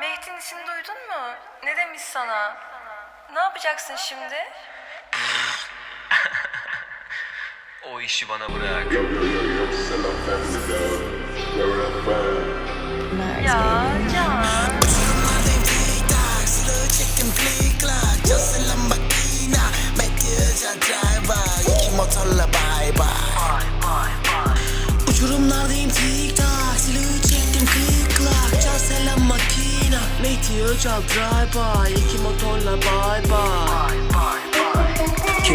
Mehdi'nin ismini duydun mu? Ne demiş sana? Ne yapacaksın şimdi? O işi bana bırak. Ya Can. motorla bay bay Uçurumlardayım tik tak makina Medyacı driver İki motorla bay bay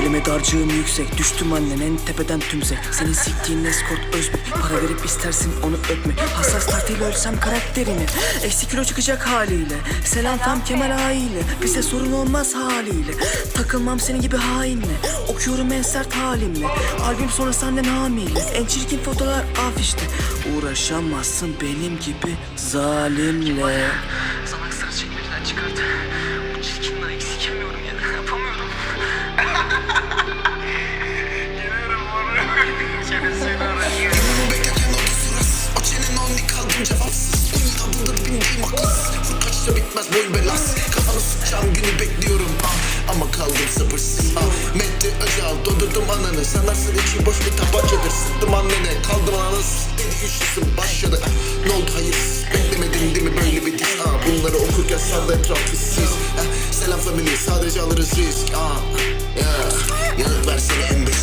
Kelime darcığım yüksek Düştüm annen en tepeden tümsek Senin siktiğin eskort özbek Para verip istersin onu öpme. Hassas tartıyla ölsem karakterini Eksi kilo çıkacak haliyle. Selam fem kemal aile Bize sorun olmaz haliyle. Takılmam senin gibi hainle Okuyorum en sert halimle. Albüm sonra senden hamile En çirkin fotolar afişte Uğraşamazsın benim gibi zalimle. Sana ekstra çekmeceden çıkart. Cevapsız Uyuyadır bindiğim haklısız Fırkaçta bitmez boy belas Kafanı sıkacağım günü bekliyorum ah, Ama kaldım sabırsız ah. Mette Özal dondurdum ananı Sanarsın içi boş bir tabancadır Sıktım annene kaldım anasız Dedi güçlüsün başladı ah. Ne oldu hayırsız Beklemedin değil mi böyle bir diz ah. Bunları okurken sanda etraf siz ah. Selam family sadece alırız risk ah. yeah. Yanıt versene embesil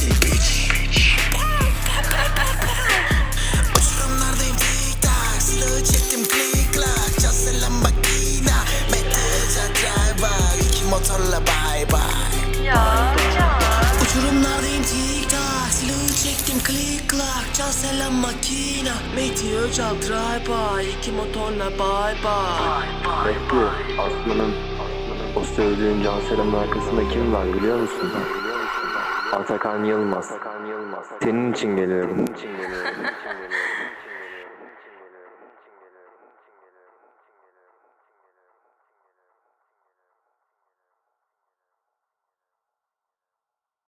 Motorla bay bay Ya Can. Uçurumlardayım tik tak Silahı çektim klik klak Casıyla makina Medyacı driver İki motorla bay bay Mehdi, Aslı'nın o söylediğin Cansel'in arkasında kim var biliyor musun? Atakan Yılmaz. Senin için geliyorum.